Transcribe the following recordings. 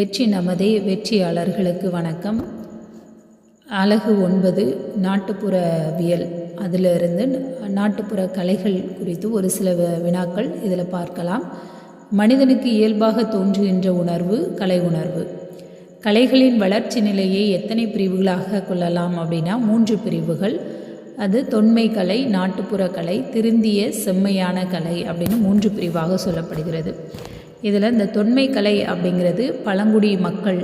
வெற்றி நமதே வெற்றியாளர்களுக்கு வணக்கம். அழகு ஒன்பது நாட்டுப்புறவியல். அதிலிருந்து நாட்டுப்புற கலைகள் குறித்து ஒரு சில வினாக்கள் இதில் பார்க்கலாம். மனிதனுக்கு இயல்பாக தோன்றுகின்ற உணர்வு கலை உணர்வு. கலைகளின் வளர்ச்சி நிலையை எத்தனை பிரிவுகளாக கொள்ளலாம் அப்படின்னா மூன்று பிரிவுகள். அது தொன்மை கலை நாட்டுப்புற கலை திருந்திய செம்மையான கலை அப்படின்னு மூன்று பிரிவாக சொல்லப்படுகிறது. இதில் இந்த தொன்மை கலை அப்படிங்கிறது பழங்குடி மக்கள்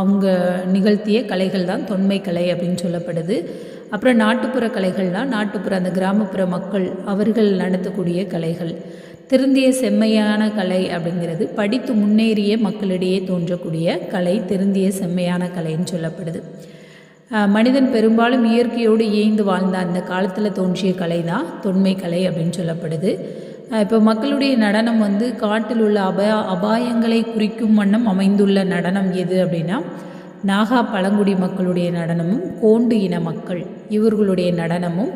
அவங்க நிகழ்த்திய கலைகள் தான் தொன்மை கலை அப்படின்னு சொல்லப்படுது. அப்புறம் நாட்டுப்புற கலைகள்னால் நாட்டுப்புற அந்த கிராமப்புற மக்கள் அவர்கள் நடத்தக்கூடிய கலைகள். திருந்திய செம்மையான கலை அப்படிங்கிறது படித்து முன்னேறிய மக்களிடையே தோன்றக்கூடிய கலை திருந்திய செம்மையான கலைன்னு சொல்லப்படுது. மனிதன் பெரும்பாலும் இயற்கையோடு இயைந்து வாழ்ந்த அந்த காலத்தில் தோன்றிய கலை தான் தொன்மை கலை அப்படின்னு சொல்லப்படுது. இப்போ மக்களுடைய நடனம் வந்து காட்டில் உள்ள அபாய அபாயங்களை குறிக்கும் வண்ணம் அமைந்துள்ள நடனம் எது அப்படின்னா நாகா பழங்குடி மக்களுடைய நடனமும் கோண்டு இன மக்கள் இவர்களுடைய நடனமும்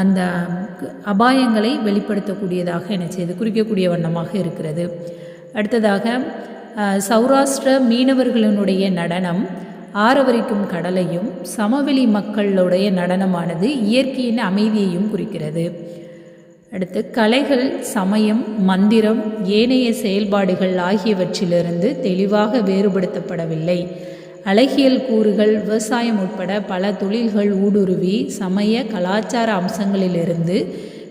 அந்த அபாயங்களை வெளிப்படுத்தக்கூடியதாக என்ன செய்து குறிக்கக்கூடிய வண்ணமாக இருக்கிறது. அடுத்ததாக சௌராஷ்டிர மீனவர்களினுடைய நடனம் ஆரவரிக்கும் கடலையும் சமவெளி மக்களுடைய நடனமானது இயற்கையின் அமைதியையும் குறிக்கிறது. அடுத்து கலைகள் சமயம் மந்திரம் ஏனைய செயல்பாடுகள் ஆகியவற்றிலிருந்து தெளிவாக வேறுபடுத்தப்படவில்லை. அழகியல் கூறுகள் விவசாயம் உட்பட பல தொழில்கள் ஊடுருவி சமய கலாச்சார அம்சங்களிலிருந்து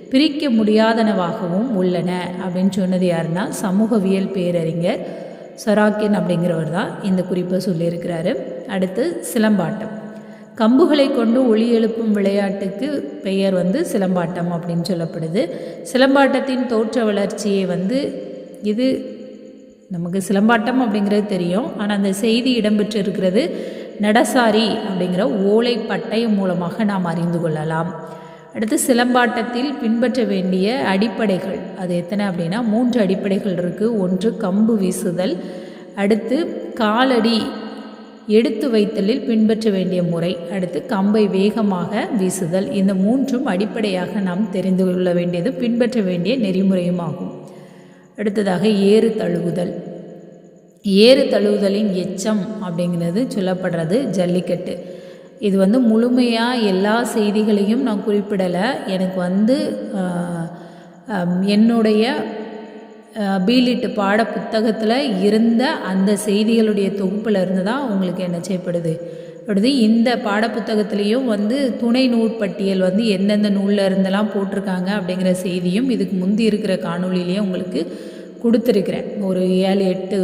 பிரிக்க முடியாதனவாகவும் உள்ளன அப்படின்னு சொன்னது யாருன்னா சமூகவியல் பேரறிஞர் சொராக்கின் அப்படிங்கிறவர் தான் இந்த குறிப்பை சொல்லியிருக்கிறாரு. அடுத்து சிலம்பாட்டம். கம்புகளை கொண்டு ஒளி எழுப்பும் விளையாட்டுக்கு பெயர் வந்து சிலம்பாட்டம் அப்படின்னு சொல்லப்படுது. சிலம்பாட்டத்தின் தோற்ற வளர்ச்சியை வந்து இது நமக்கு சிலம்பாட்டம் அப்படிங்கிறது தெரியும். ஆனால் அந்த செய்தி இடம்பெற்று இருக்கிறது நடசாரி அப்படிங்கிற ஓலை பட்டயம் மூலமாக நாம் அறிந்து கொள்ளலாம். அடுத்து சிலம்பாட்டத்தில் பின்பற்ற வேண்டிய அடிப்படைகள். அது எத்தனை அப்படின்னா மூன்று அடிப்படைகள் இருக்குது ஒன்று கம்பு வீசுதல். அடுத்து காலடி எடுத்து வைத்தலில் பின்பற்ற வேண்டிய முறை. அடுத்து கம்பை வேகமாக வீசுதல். இந்த மூன்றும் அடிப்படையாக நாம் தெரிந்து கொள்ள வேண்டியது பின்பற்ற வேண்டிய நெறிமுறையுமாகும். அடுத்ததாக ஏறு தழுவுதல். ஏறு தழுவுதலின் எச்சம் அப்படிங்கிறது சொல்லப்படுறது ஜல்லிக்கட்டு. இது வந்து முழுமையாக எல்லா செய்திகளையும் நான் குறிப்பிடலை. எனக்கு வந்து என்னுடைய பீலிட்டு பாட புத்தகத்தில் இருந்த அந்த செய்திகளுடைய தொகுப்பில் இருந்து தான் உங்களுக்கு என்ன செய்யப்படுது? அடுத்து இந்த பாடப்புத்தகத்துலேயும் வந்து துணை நூற்பட்டியல் வந்து எந்தெந்த நூலில் இருந்தெல்லாம் போட்டிருக்காங்க அப்படிங்கிற செய்தியும் இதுக்கு முந்தி இருக்கிற காணொலியிலேயே உங்களுக்கு கொடுத்துருக்குறேன். ஒரு ஏழு எட்டு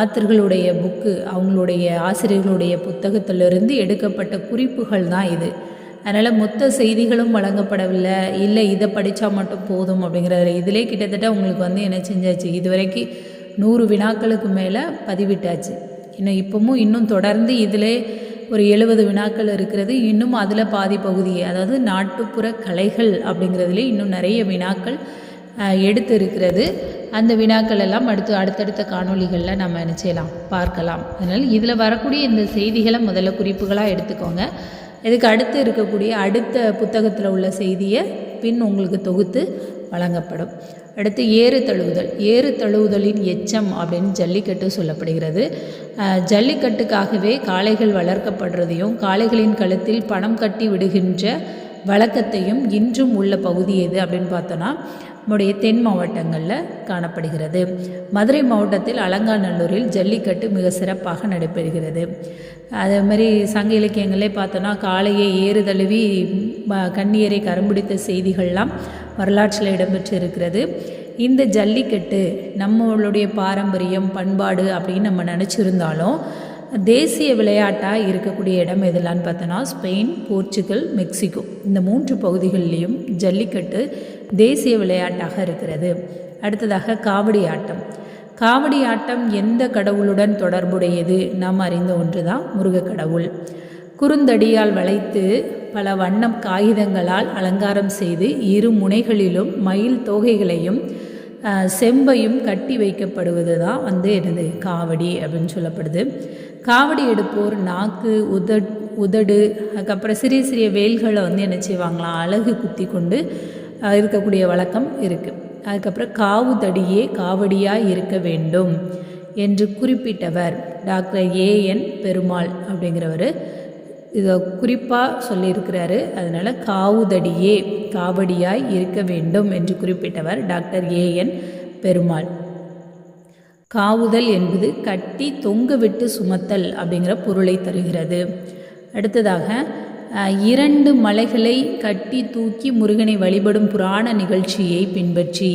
ஆத்தர்களுடைய புக்கு அவங்களுடைய ஆசிரியர்களுடைய புத்தகத்திலிருந்து எடுக்கப்பட்ட குறிப்புகள் தான் இது. அதனால் மொத்த செய்திகளும் வழங்கப்படவில்லை. இல்லை இதை படித்தா மட்டும் போதும் அப்படிங்கிறதுல. இதிலே கிட்டத்தட்ட உங்களுக்கு வந்து என்ன செஞ்சாச்சு? இது வரைக்கும் நூறு வினாக்களுக்கு மேலே பதிவிட்டாச்சு. இன்னும் இப்போவும் இன்னும் தொடர்ந்து இதிலே ஒரு எழுபது வினாக்கள் இருக்கிறது. இன்னும் அதில் பாதி பகுதி அதாவது நாட்டுப்புற கலைகள் அப்படிங்கிறதுலே இன்னும் நிறைய வினாக்கள் எடுத்து இருக்கிறது. அந்த வினாக்கள் எல்லாம் அடுத்து அடுத்தடுத்த காணொளிகளில் நம்ம என்ன செய்யலாம்? பார்க்கலாம். அதனால் இதில் வரக்கூடிய இந்த செய்திகளை முதல்ல குறிப்புகளாக எடுத்துக்கோங்க. இதுக்கு அடுத்து இருக்கக்கூடிய அடுத்த புத்தகத்தில் உள்ள செய்தியை பின் உங்களுக்கு தொகுத்து வழங்கப்படும். அடுத்து ஏறு தழுவுதல். ஏறு தழுவுதலின் எச்சம் அப்படின்னு ஜல்லிக்கட்டு சொல்லப்படுகிறது. ஜல்லிக்கட்டுக்காகவே காளைகள் வளர்க்கப்படுறதையும் காளைகளின் கழுத்தில் பணம் கட்டி விடுகின்ற வழக்கத்தையும் இன்றும் உள்ள பகுதி எது அப்படின்னு பார்த்தோன்னா நம்முடைய தென் மாவட்டங்களில் காணப்படுகிறது. மதுரை மாவட்டத்தில் அலங்காநல்லூரில் ஜல்லிக்கட்டு மிக சிறப்பாக நடைபெறுகிறது. அதே மாதிரி சங்க இலக்கியங்களே பார்த்தோன்னா காலையை ஏறு தழுவி ம- கண்ணியரை கரும்பிடித்த செய்திகள்லாம் வரலாற்றில் இடம்பெற்று இருக்கிறது இந்த ஜல்லிக்கட்டு நம்மளுடைய பாரம்பரியம் பண்பாடு அப்படின்னு நம்ம நினச்சிருந்தாலும் தேசிய விளையாட்டாக இருக்கக்கூடிய இடம் எதுலான்னு பார்த்தோன்னா ஸ்பெயின் போர்ச்சுகல் மெக்சிகோ. இந்த மூன்று பகுதிகளிலையும் ஜல்லிக்கட்டு தேசிய விளையாட்டாக இருக்கிறது. அடுத்ததாக காவடி ஆட்டம். காவடி ஆட்டம் எந்த கடவுளுடன் தொடர்புடையது? நாம் அறிந்த ஒன்று தான் முருகக் கடவுள். குறுந்தடியால் வளைத்து பல வண்ணம் காகிதங்களால் அலங்காரம் செய்து இரு முனைகளிலும் மயில் தோகைகளையும் செம்பையும் கட்டி வைக்கப்படுவது தான் வந்து எனது காவடி அப்படின்னு சொல்லப்படுது. காவடி எடுப்போர் நாக்கு உதட் உதடு அதுக்கப்புறம் சிறிய சிறிய வேல்களை வந்து என்ன செய்வாங்களாம் அழகு குத்தி கொண்டு இருக்கக்கூடிய வழக்கம் இருக்குது அதுக்கப்புறம் காவு தடியே இருக்க வேண்டும் என்று குறிப்பிட்டவர் டாக்டர் ஏஎன் பெருமாள் அப்படிங்கிறவர். இதை குறிப்பாக சொல்லியிருக்கிறாரு. அதனால் காவுதடியே காவடியாய் இருக்க வேண்டும் என்று குறிப்பிட்டவர் டாக்டர் ஏஎன் பெருமாள். காவுதல் என்பது கட்டி தொங்க விட்டு சுமத்தல் அப்படிங்கிற பொருளை தருகிறது. அடுத்ததாக இரண்டு மலைகளை கட்டி தூக்கி முருகனை வழிபடும் புராண நிகழ்ச்சியை பின்பற்றி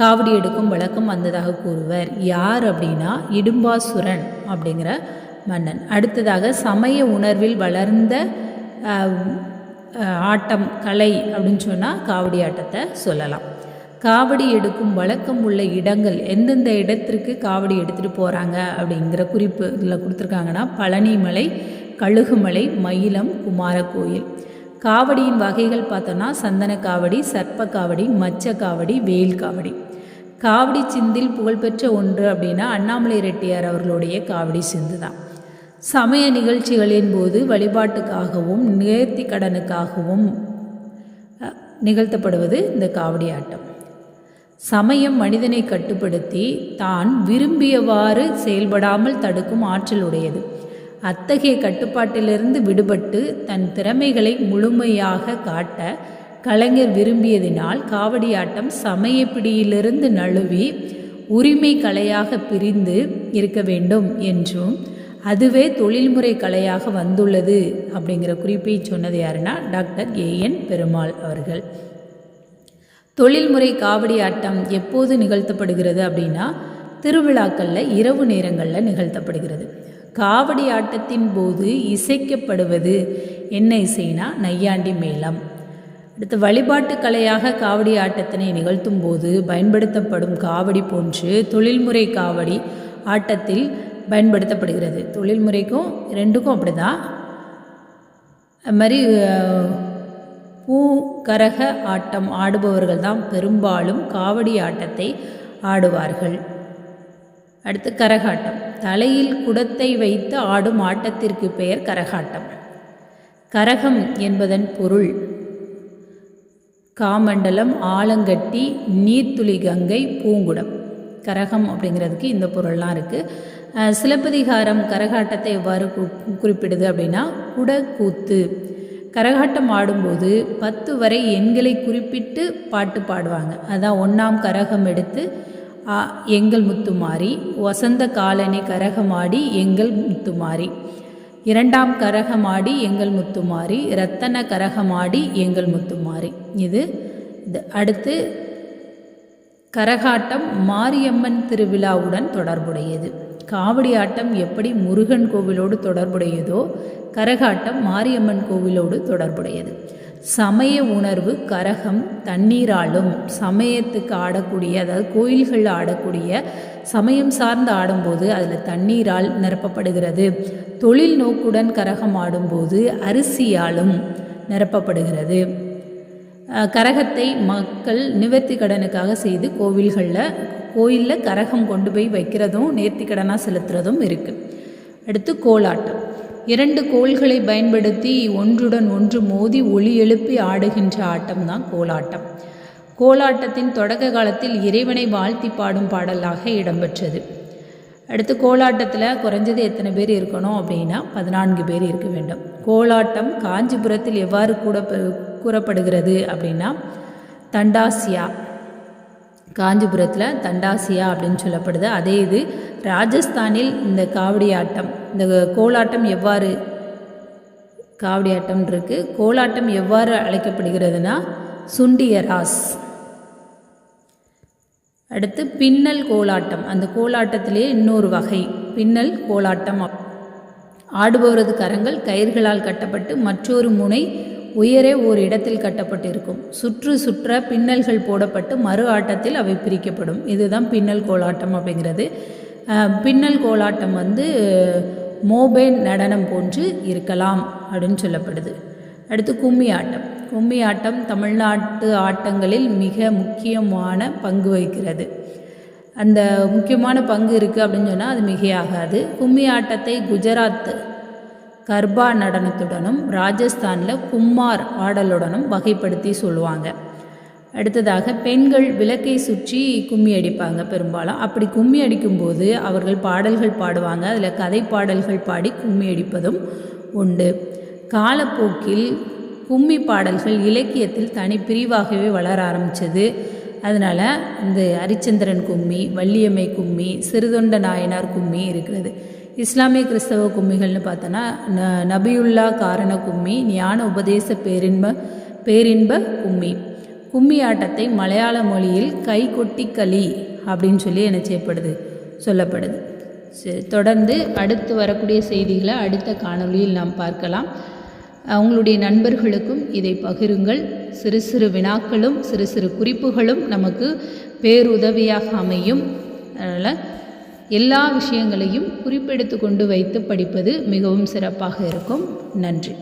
காவடி எடுக்கும் வழக்கம் வந்ததாக கூறுவர். யார் அப்படின்னா இடும்பாசுரன் அப்படிங்கிற மன்னன். அடுத்ததாக சமய உணர்வில் வளர்ந்த ஆட்டம் கலை அப்படின்னு சொன்னால் காவடி ஆட்டத்தை சொல்லலாம். காவடி எடுக்கும் வழக்கம் உள்ள இடங்கள் எந்தெந்த இடத்திற்கு காவடி எடுத்துகிட்டு போகிறாங்க அப்படிங்கிற குறிப்பு இதில் கொடுத்துருக்காங்கன்னா பழனிமலை கழுகுமலை மயிலம் குமாரகோயில் காவடியின் வகைகள் பார்த்தோன்னா சந்தன காவடி சர்ப்ப காவடி மச்ச காவடி வெயில் காவடி. காவடி சிந்தில் புகழ்பெற்ற ஒன்று அப்படின்னா அண்ணாமலை ரெட்டியார் அவர்களுடைய காவடி சிந்து தான் சமய நிகழ்ச்சிகளின் போது வழிபாட்டுக்காகவும் நேர்த்தி கடனுக்காகவும் நிகழ்த்தப்படுவது இந்த காவடி ஆட்டம். சமயம் மனிதனை கட்டுப்படுத்தி தான் விரும்பியவாறு செயல்படாமல் தடுக்கும் ஆற்றல் உடையது அத்தகைய கட்டுப்பாட்டிலிருந்து விடுபட்டு தன் திறமைகளை முழுமையாக காட்ட கலைஞர் விரும்பியதினால் காவடியாட்டம் சமயப்பிடியிலிருந்து நழுவி உரிமை கலையாக பிரிந்து இருக்க வேண்டும் என்றும் அதுவே தொழில்முறை கலையாக வந்துள்ளது அப்படிங்கிற குறிப்பை சொன்னது யாருன்னா டாக்டர் ஏஎன் பெருமாள் அவர்கள். தொழில்முறை காவடி ஆட்டம் எப்போது நிகழ்த்தப்படுகிறது அப்படின்னா திருவிழாக்களில் இரவு நேரங்களில் நிகழ்த்தப்படுகிறது. காவடி ஆட்டத்தின் போது இசைக்கப்படுவது என்ன இசைனா நையாண்டி மேளம். அடுத்து வழிபாட்டு கலையாக காவடி ஆட்டத்தினை நிகழ்த்தும் போது பயன்படுத்தப்படும் காவடி போன்று தொழில்முறை காவடி ஆட்டத்தில் பயன்படுத்தப்படுகிறது. தொழில்முறைக்கும் ரெண்டுக்கும் அப்படிதான். அது மாதிரி அஹ், பூ கரக ஆட்டம் ஆடுபவர்கள் தான் பெரும்பாலும் காவடி ஆட்டத்தை ஆடுவார்கள். அடுத்து கரகாட்டம். தலையில் குடத்தை வைத்து ஆடும் ஆட்டத்திற்கு பெயர் கரகாட்டம். கரகம் என்பதன் பொருள் காமண்டலம் ஆலங்கட்டி நீர்த்துளி கங்கை பூங்குடம். கரகம் அப்படிங்கிறதுக்கு இந்த பொருள்லாம் இருக்குது சிலப்பதிகாரம் கரகாட்டத்தை எவ்வாறு குறிப்பிடுது அப்படின்னா குடக்கூத்து. கரகாட்டம் ஆடும்போது பத்து வரை எண்களை குறிப்பிட்டு பாட்டு பாடுவாங்க. அதான் ஒன்றாம் கரகம் எடுத்து எங்கள் முத்துமாரி வசந்த காலனி கரகமாடி எங்கள் முத்துமாரி இரண்டாம் கரகமாடி எங்கள் முத்துமாரி ரத்தன கரகமாடி எங்கள் முத்துமாரி இது இது அடுத்து கரகாட்டம் மாரியம்மன் திருவிழாவுடன் தொடர்புடையது. காவடி ஆட்டம் எப்படி முருகன் கோவிலோடு தொடர்புடையதோ கரகாட்டம் மாரியம்மன் கோவிலோடு தொடர்புடையது. சமய உணர்வு கரகம் தண்ணீராலும் சமயத்துக்கு ஆடக்கூடிய அதாவது கோயில்களில் ஆடக்கூடிய சமயம் சார்ந்து ஆடும்போது அதில் தண்ணீரால் நிரப்பப்படுகிறது. தொழில் நோக்குடன் கரகம் ஆடும்போது அரிசியாலும் நிரப்பப்படுகிறது. கரகத்தை மக்கள் நிவர்த்தி கடனுக்காக செய்து கோவில்களில் கோயிலில் கரகம் கொண்டு போய் வைக்கிறதும் நேர்த்தி கடனாக செலுத்துறதும் இருக்குது அடுத்து கோலாட்டம். இரண்டு கோள்களை பயன்படுத்தி ஒன்றுடன் ஒன்று மோதி ஒளி எழுப்பி ஆடுகின்ற ஆட்டம் தான் கோலாட்டம். கோலாட்டத்தின் தொடக்க காலத்தில் இறைவனை வாழ்த்தி பாடும் பாடலாக இடம்பெற்றது. அடுத்து கோலாட்டத்தில் குறைஞ்சது எத்தனை பேர் இருக்கணும் அப்படின்னா பதினான்கு பேர் இருக்க வேண்டும். கோலாட்டம் காஞ்சிபுரத்தில் எவ்வாறு கூட கூறப்படுகிறது அப்படின்னா தண்டாசியா. காஞ்சிபுரத்தில் தண்டாசியா அப்படின்னு சொல்லப்படுது. அதே இது ராஜஸ்தானில் இந்த காவடி ஆட்டம் இந்த கோலாட்டம் எவ்வாறு காவடி ஆட்டம் இருக்கு? கோலாட்டம் எவ்வாறு அழைக்கப்படுகிறதுனா சுண்டியராஸ். அடுத்து பின்னல் கோலாட்டம். அந்த கோலாட்டத்திலே இன்னொரு வகை பின்னல் கோலாட்டம். ஆடுபவரது கரங்கள் கயிர்களால் கட்டப்பட்டு மற்றொரு முனை உயரே ஓர் இடத்தில் கட்டப்பட்டிருக்கும். சுற்று சுற்ற பின்னல்கள் போடப்பட்டு மறு ஆட்டத்தில் அவை பிரிக்கப்படும். இதுதான் பின்னல் கோலாட்டம் அப்படிங்கிறது. பின்னல் கோலாட்டம் வந்து மோபைல் நடனம் போன்று இருக்கலாம் அப்படின்னு சொல்லப்படுது. அடுத்து கும்மி ஆட்டம். கும்மி ஆட்டம் தமிழ்நாட்டு ஆட்டங்களில் மிக முக்கியமான பங்கு வகிக்கிறது. அந்த முக்கியமான பங்கு இருக்குது அப்படின்னு சொன்னால் அது மிகையாகாது. கும்மி ஆட்டத்தை குஜராத் கர்பா நடனத்துடனும் ராஜஸ்தானில் கும்மார் ஆடலுடனும் வகைப்படுத்தி சொல்லுவாங்க. அடுத்ததாக பெண்கள் விளக்கை சுற்றி கும்மி அடிப்பாங்க பெரும்பாலும். அப்படி கும்மி அடிக்கும்போது அவர்கள் பாடல்கள் பாடுவாங்க. அதில் கதை பாடல்கள் பாடி கும்மி அடிப்பதும் உண்டு. காலப்போக்கில் கும்மி பாடல்கள் இலக்கியத்தில் தனி பிரிவாகவே வளர ஆரம்பித்தது அதனால் இந்த ஹரிச்சந்திரன் கும்மி வள்ளியம்மை கும்மி சிறுதொண்ட நாயனார் கும்மி இருக்கிறது. இஸ்லாமிய கிறிஸ்தவ கும்மிகள்னு பார்த்தோன்னா ந நபியுல்லா காரண கும்மி ஞான உபதேச பேரின்ப பேரின்ப கும்மி. கும்மி ஆட்டத்தை மலையாள மொழியில் கை கொட்டி களி அப்படின்னு சொல்லி என்ன செய்யப்படுது? சொல்லப்படுது. தொடர்ந்து அடுத்து வரக்கூடிய செய்திகளை அடுத்த காணொளியில் நாம் பார்க்கலாம். அவங்களுடைய நண்பர்களுக்கும் இதை பகிருங்கள். சிறு சிறு வினாக்களும் சிறு சிறு குறிப்புகளும் நமக்கு பேருதவியாக அமையும். அதனால் எல்லா விஷயங்களையும் குறிப்பெடுத்து கொண்டு வைத்து படிப்பது மிகவும் சிறப்பாக இருக்கும். நன்றி.